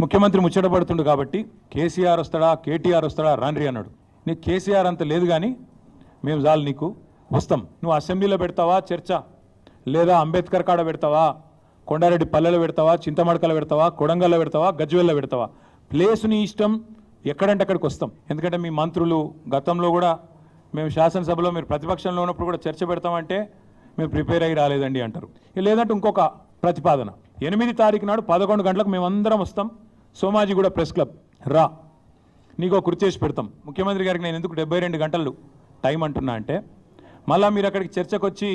ముఖ్యమంత్రి ముచ్చటపడుతుండు కాబట్టి కేసీఆర్ వస్తాడా కేటీఆర్ వస్తాడా రాన్రి అన్నాడు. నీకు కేసీఆర్ అంత లేదు కానీ మేము చాలు నీకు వస్తాం. నువ్వు అసెంబ్లీలో పెడతావా చర్చ? లేదా అంబేద్కర్ కాడ పెడతావా? కొండారెడ్డి పల్లెలో పెడతావా? చింతమడకలో పెడతావా? కొడంగల్లో పెడతావా? గజ్వెల్లో పెడతావా? ప్లేస్ నీ ఇష్టం ఎక్కడంటే అక్కడికి వస్తాం. ఎందుకంటే మీ మంత్రులు గతంలో కూడా మేము శాసనసభలో మీరు ప్రతిపక్షంలో ఉన్నప్పుడు కూడా చర్చ పెడతామంటే మేము ప్రిపేర్ అయ్యి రాలేదండి అంటారు. లేదంటే ఇంకొక ప్రతిపాదన. ఎనిమిది తారీఖు నాడు పదకొండు గంటలకు మేమందరం వస్తాం. Somajiguda press club. రా. నీకు ఒక కృతి చేసి పెడతాం. ముఖ్యమంత్రి గారికి నేను ఎందుకు డెబ్బై రెండు గంటలు టైం అంటున్నా అంటే మళ్ళీ మీరు అక్కడికి చర్చకు వచ్చి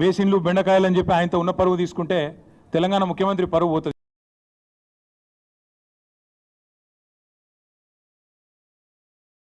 బేసిన్లు బెండకాయలు అని చెప్పి ఆయనతో ఉన్న పరువు తీసుకుంటే తెలంగాణ ముఖ్యమంత్రి పరువు పోతుంది.